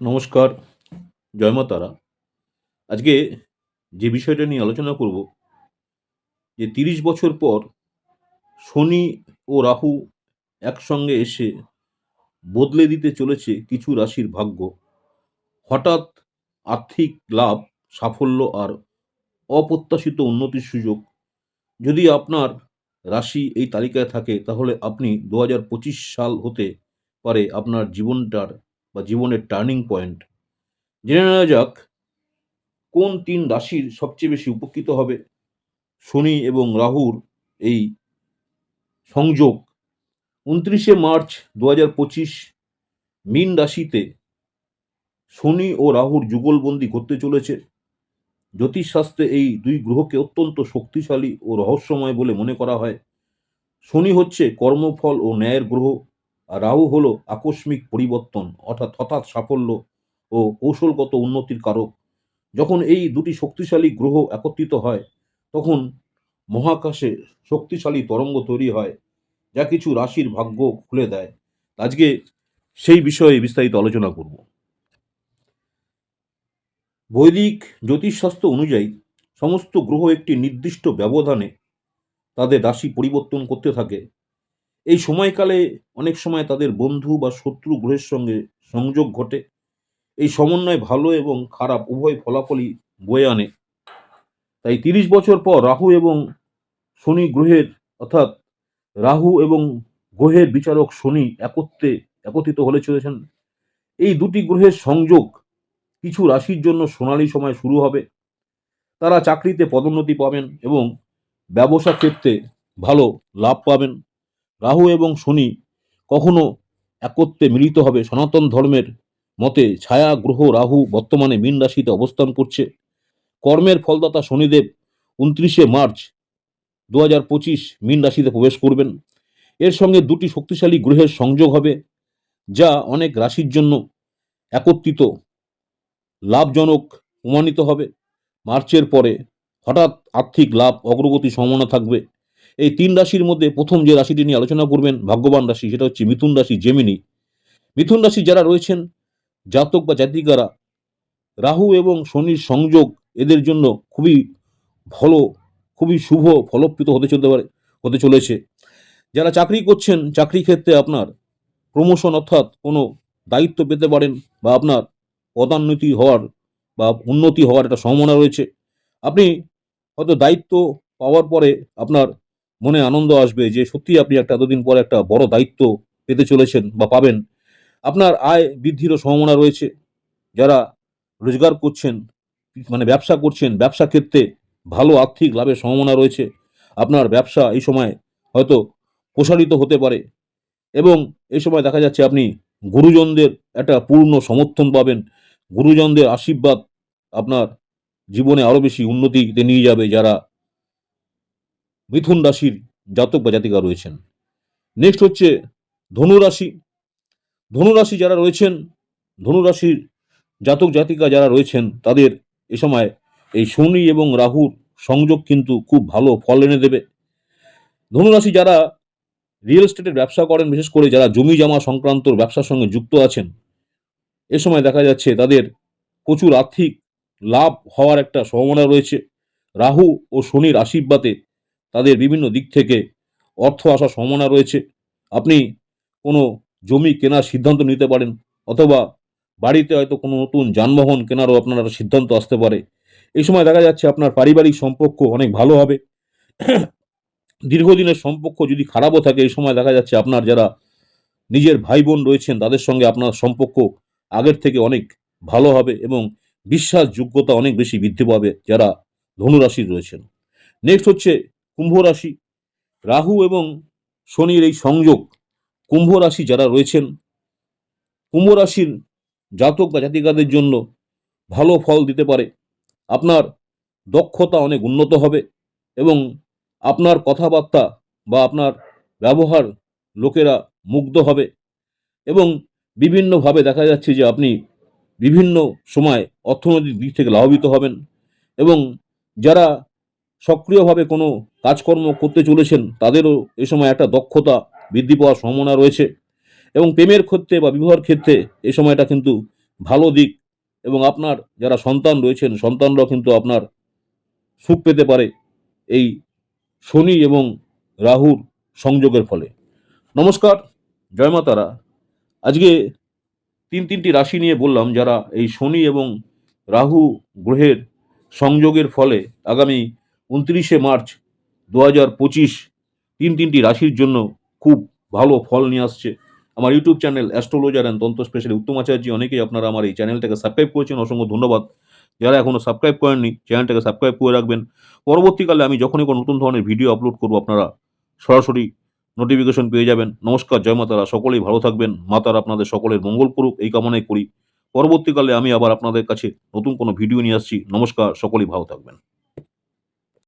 নমস্কার, জয় মা তারা। আজকে যে বিষয়টা নিয়ে আলোচনা করব, যে তিরিশ বছর পর শনি ও রাহু একসঙ্গে এসে বদলে দিতে চলেছে কিছু রাশির ভাগ্য। হঠাৎ আর্থিক লাভ, সাফল্য আর অপ্রত্যাশিত উন্নতির সুযোগ। যদি আপনার রাশি এই তালিকায় থাকে, তাহলে আপনি দু হাজার পঁচিশ সাল হতে পারে আপনার জীবনটার বা জীবনের টার্নিং পয়েন্ট জেনে নেওয়া যাক, কোন তিন রাশির সবচেয়ে বেশি উপকৃত হবে? শনি এবং রাহুর এই সংযোগ। উনত্রিশে মার্চ দু হাজার পঁচিশ, মীন রাশিতে শনি ও রাহুর যুগলবন্দি ঘটতে চলেছে। জ্যোতিষশাস্ত্রে এই দুই গ্রহকে অত্যন্ত শক্তিশালী ও রহস্যময় বলে মনে করা হয়। শনি হচ্ছে কর্মফল ও ন্যায়ের গ্রহ। রাহু হলো আকস্মিক পরিবর্তন, অর্থাৎ হঠাৎ সাফল্য ও কৌশলগত উন্নতির কারক। যখন এই দুটি শক্তিশালী গ্রহ একত্রিত হয়, তখন মহাকাশে শক্তিশালী তরঙ্গ তৈরি হয়, যা কিছু রাশির ভাগ্য খুলে দেয়। আজকে সেই বিষয়ে বিস্তারিত আলোচনা করব। বৈদিক জ্যোতিষশাস্ত্র অনুযায়ী, সমস্ত গ্রহ একটি নির্দিষ্ট ব্যবধানে তাদের রাশি পরিবর্তন করতে থাকে। এই সময়কালে অনেক সময় তাদের বন্ধু বা শত্রু গ্রহের সঙ্গে সংযোগ ঘটে। এই সমন্বয় ভালো এবং খারাপ উভয় ফলাফলই বয়ে আনে। তাই তিরিশ বছর পর রাহু এবং শনি গ্রহের, অর্থাৎ রাহু এবং গ্রহের বিচারক শনি একত্রে একত্রিত হলে চলেছেন। এই দুটি গ্রহের সংযোগ কিছু রাশির জন্য সোনালী সময় শুরু হবে। তারা চাকরিতে পদোন্নতি পাবেন এবং ব্যবসা ক্ষেত্রে ভালো লাভ পাবেন। রাহু এবং শনি কখনো একত্রে মিলিত হবে। সনাতন ধর্মের মতে ছায়া, গ্রহ, রাহু বর্তমানে মীন রাশিতে অবস্থান করছে। কর্মের ফলদাতা শনিদেব উনত্রিশে মার্চ দু হাজার পঁচিশ মীন রাশিতে প্রবেশ করবেন। এর সঙ্গে দুটি শক্তিশালী গ্রহের সংযোগ হবে, যা অনেক রাশির জন্য একত্রিত লাভজনক প্রমাণিত হবে। মার্চের পরে হঠাৎ আর্থিক লাভ, অগ্রগতি সম্ভাবনা থাকবে। এই তিন রাশির মধ্যে প্রথম যে রাশিটি নিয়ে আলোচনা করবেন ভাগ্যবান রাশি, সেটা হচ্ছে মিথুন রাশি জেমিনি মিথুন রাশি যারা রয়েছেন, জাতক বা জাতিকারা, রাহু এবং শনির সংযোগ এদের জন্য খুবই ভালো, খুবই শুভ ফলপ্রদ হতে চলতে পারে, হতে চলেছে। যারা চাকরি করছেন, চাকরি ক্ষেত্রে আপনার প্রমোশন অর্থাৎ কোনো দায়িত্ব পেতে পারেন বা আপনার পদোন্নতি হওয়ার বা উন্নতি হওয়ার একটা সম্ভাবনা রয়েছে। আপনি হয়তো দায়িত্ব পাওয়ার পরে আপনার মনে আনন্দ আসবে যে সত্যি আপনি একটা এতদিন পর একটা বড় দায়িত্ব পেতে চলেছেন বা পাবেন। আপনার আয় বৃদ্ধিরও সম্ভাবনা রয়েছে। যারা রোজগার করছেন মানে ব্যবসা করছেন, ব্যবসা ক্ষেত্রে ভালো আর্থিক লাভের সম্ভাবনা রয়েছে। আপনার ব্যবসা এই সময় হয়তো প্রসারিত হতে পারে এবং এই সময় দেখা যাচ্ছে আপনি গুরুজনদের একটা পূর্ণ সমর্থন পাবেন। গুরুজনদের আশীর্বাদ আপনার জীবনে আরও বেশি উন্নতিতে নিয়ে যাবে যারা মিথুন রাশির জাতক বা জাতিকা রয়েছেন। নেক্সট হচ্ছে ধনুরাশি ধনুরাশি যারা রয়েছেন ধনুরাশির জাতক জাতিকা যারা রয়েছেন, তাদের এ সময় এই শনি এবং রাহুর সংযোগ কিন্তু খুব ভালো ফল এনে দেবে। ধনুরাশি যারা রিয়েল এস্টেটের ব্যবসা করেন, বিশেষ করে যারা জমি জমা সংক্রান্ত ব্যবসার সঙ্গে যুক্ত আছেন, এ সময় দেখা যাচ্ছে তাদের প্রচুর আর্থিক লাভ হওয়ার একটা সম্ভাবনা রয়েছে। রাহু ও শনির আশীর্বাদে তাদের বিভিন্ন দিক থেকে অর্থ আসার সম্ভাবনা রয়েছে। আপনি কোনো জমি কেনার সিদ্ধান্ত নিতে পারেন, অথবা বাড়িতে হয়তো কোনো নতুন যানবাহন কেনারও আপনার সিদ্ধান্ত আসতে পারে। এই সময় দেখা যাচ্ছে আপনার পারিবারিক সম্পর্ক অনেক ভালো হবে। দীর্ঘদিনের সম্পর্ক যদি খারাপও থাকে, এই সময় দেখা যাচ্ছে আপনার যারা নিজের ভাই বোন রয়েছেন, তাদের সঙ্গে আপনার সম্পর্ক আগের থেকে অনেক ভালো হবে এবং বিশ্বাসযোগ্যতা অনেক বেশি বৃদ্ধি পাবে যারা ধনুরাশির রয়েছেন। নেক্সট হচ্ছে কুম্ভ রাশি রাহু এবং শনির এই সংযোগ কুম্ভ রাশি যারা রয়েছেন কুম্ভ রাশির জাতক বা জাতিকাদের জন্য ভালো ফল দিতে পারে। আপনার দক্ষতা অনেক উন্নত হবে এবং আপনার কথাবার্তা বা আপনার ব্যবহার লোকেরা মুগ্ধ হবে এবং বিভিন্নভাবে দেখা যাচ্ছে যে আপনি বিভিন্ন সময় অর্থনৈতিক দিক থেকে লাভান্বিত হবেন এবং যারা সক্রিয়ভাবে কোনো কাজকর্ম করতে চলেছেন, তাদেরও এ সময় একটা দক্ষতা বৃদ্ধি পাওয়ার সম্ভাবনা রয়েছে এবং প্রেমের ক্ষেত্রে বা বিবাহের ক্ষেত্রে এ সময়টা কিন্তু ভালো দিক এবং আপনার যারা সন্তান রয়েছেন, সন্তানরাও কিন্তু আপনার সুখ পেতে পারে এই শনি এবং রাহুর সংযোগের ফলে। নমস্কার, জয় মা আজকে তিন তিনটি রাশি নিয়ে বললাম যারা এই শনি এবং রাহু গ্রহের সংযোগের ফলে আগামী উনত্রিশে মার্চ দু হাজার পঁচিশ। তিন তিনটি রাশির জন্য খুব ভালো ফল নিয়ে আসছে। আমার YouTube channel astrologer and tantra specially Uttam Acharya, অনেকেই আপনারা আমার এই চ্যানেলটাকে সাবস্ক্রাইব করেছেন, অসংখ্য ধন্যবাদ। যারা এখনও সাবস্ক্রাইব করেননি, চ্যানেলটাকে সাবস্ক্রাইব করে রাখবেন। পরবর্তীকালে আমি যখনই কোনো নতুন ধরনের ভিডিও আপলোড করব, আপনারা সরাসরি নোটিফিকেশন পেয়ে যাবেন। নমস্কার, জয় মাতারা, সকলেই ভালো থাকবেন। মাতারা আপনাদের সকলের মঙ্গল করুক, এই কামনাই করি। পরবর্তীকালে আমি আবার আপনাদের কাছে নতুন কোনো ভিডিও নিয়ে আসছি। নমস্কার, সকলেই ভালো থাকবেন।